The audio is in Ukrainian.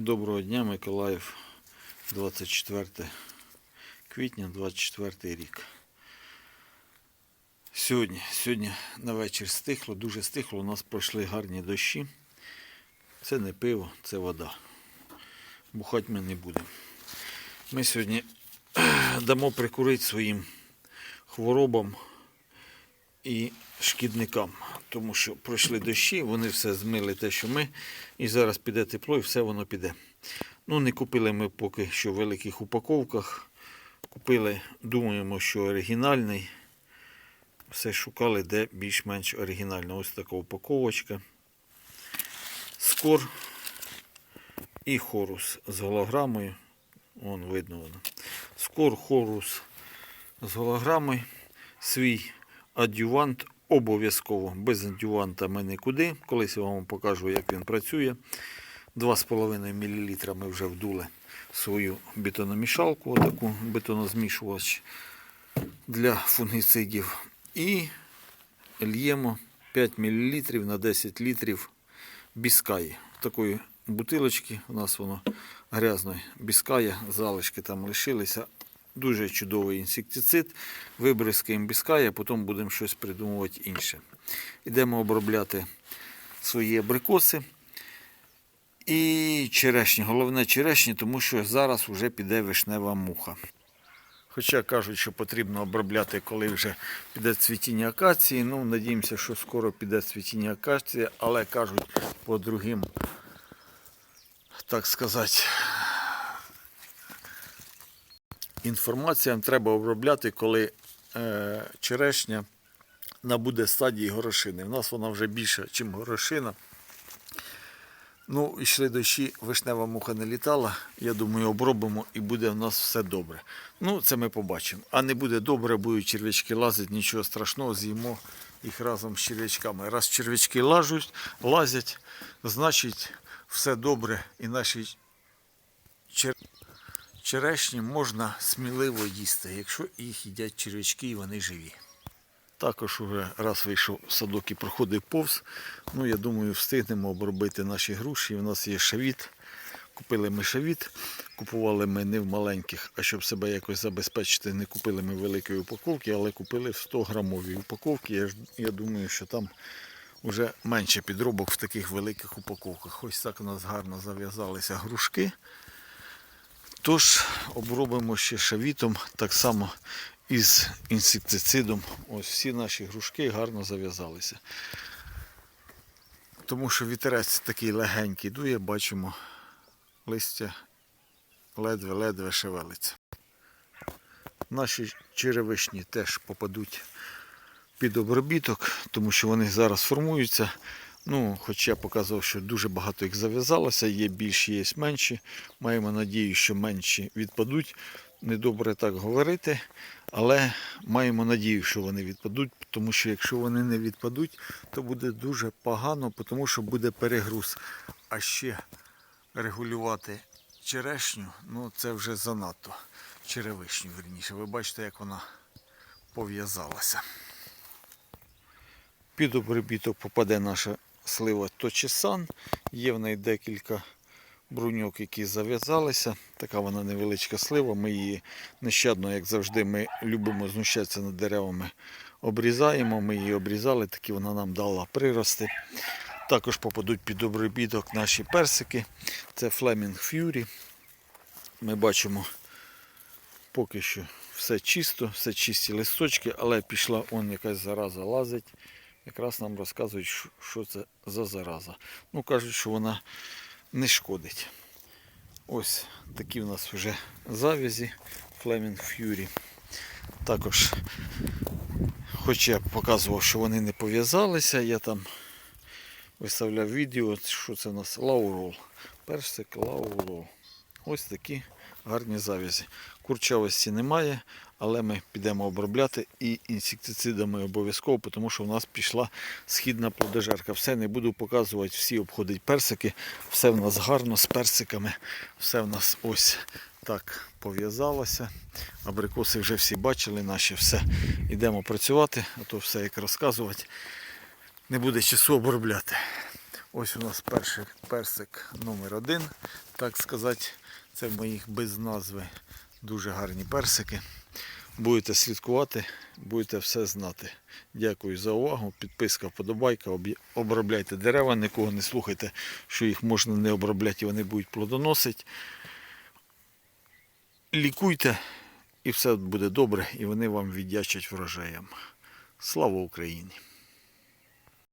Доброго дня, Миколаїв, 24 квітня, 24 рік. Сьогодні, сьогодні на вечір стихло, дуже стихло, у нас пройшли гарні дощі. Це не пиво, це вода. Бухати ми не будемо. Ми сьогодні дамо прикурити своїм хворобам і шкідникам, тому що пройшли дощі, вони все змили те, що ми, і зараз піде тепло, і все воно піде. Ну, не купили ми поки що в великих упаковках. Купили, думаємо, що оригінальний. Все шукали, де більш-менш оригінально. Ось така упаковочка. Скор і хорус з голограмою. Вон видно воно. Скор, хорус з голограмою. Свій адювант обов'язково. Без адюванта ми нікуди. Колись я вам покажу, як він працює. 2,5 мл ми вже вдули свою бетономішалку, таку бетонозмішувач для фунгіцидів. І льємо 5 мл на 10 літрів біскаї. Такої бутилочки у нас воно грязної біскає, залишки там лишилися. Дуже чудовий інсектицид. Вибризкаємо біскає, а потім будемо щось придумувати інше. Йдемо обробляти свої абрикоси. І черешні. Головне черешні, тому що зараз вже піде вишнева муха. Хоча кажуть, що потрібно обробляти, коли вже піде цвітіння акації. Ну, надіємося, що скоро піде цвітіння акації, але кажуть по другим, так сказати, інформаціям треба обробляти, коли е, черешня набуде стадії горошини. У нас вона вже більша, ніж горошина. Ну, йшли дощі, вишнева муха не літала. Я думаю, обробимо і буде в нас все добре. Ну, це ми побачимо. А не буде добре, будуть черв'ячки лазити, нічого страшного, з'їмо їх разом з черв'ячками. Раз черв'ячки лажуть, лазять, значить все добре і наші чер... черешні можна сміливо їсти, якщо їх їдять черв'ячки і вони живі. Також уже раз вийшов садок і проходив повз. Ну, я думаю, встигнемо обробити наші груші. У нас є шавіт. Купили ми шавіт. Купували ми не в маленьких, а щоб себе якось забезпечити, не купили ми великої упаковки, але купили в 100 грамові упаковки. Я, я думаю, що там вже менше підробок в таких великих упаковках. Ось так у нас гарно зав'язалися грушки. Тож обробимо ще шавітом так само із інсектицидом. Ось всі наші грушки гарно зав'язалися. Тому що вітерець такий легенький дує, бачимо, листя ледве-ледве шевелиться. Наші черевишні теж попадуть під обробіток, тому що вони зараз формуються. Ну, хоч я показував, що дуже багато їх зав'язалося, є більші, є менші. Маємо надію, що менші відпадуть. Недобре так говорити, але маємо надію, що вони відпадуть, тому що якщо вони не відпадуть, то буде дуже погано, тому що буде перегруз. А ще регулювати черешню, ну це вже занадто. Черевишню, верніше. Ви бачите, як вона пов'язалася. Під обробіток попаде наша слива Точесан. Є в неї декілька бруньок, які зав'язалися. Така вона невеличка слива. Ми її нещадно, як завжди, ми любимо знущатися над деревами. Обрізаємо, ми її обрізали, такі вона нам дала прирости. Також попадуть під обробіток наші персики. Це Flaming Fury. Ми бачимо поки що все чисто, все чисті листочки, але пішла он якась зараза лазить. Якраз нам розказують, що- це за зараза. Ну, кажуть, що вона не шкодить. Ось такі в нас вже завязі Flaming Fury. Також, хоч я показував, що вони не пов'язалися, я там виставляв відео, що це у нас лаурол. Персик лаурол. Ось такі гарні завязі. Курчавості немає, але ми підемо обробляти і інсектицидами обов'язково, тому що в нас пішла східна плодожерка. Все не буду показувати, всі обходять персики. Все в нас гарно з персиками. Все в нас ось так пов'язалося. Абрикоси вже всі бачили, наші все. Йдемо працювати, а то все як розказувати. Не буде часу обробляти. Ось у нас перший персик номер один, так сказати. Це в моїх без назви дуже гарні персики. Будете слідкувати, будете все знати. Дякую за увагу. Підписка, вподобайка. Обробляйте дерева, нікого не слухайте, що їх можна не обробляти, і вони будуть плодоносити. Лікуйте, і все буде добре, і вони вам віддячать врожаєм. Слава Україні!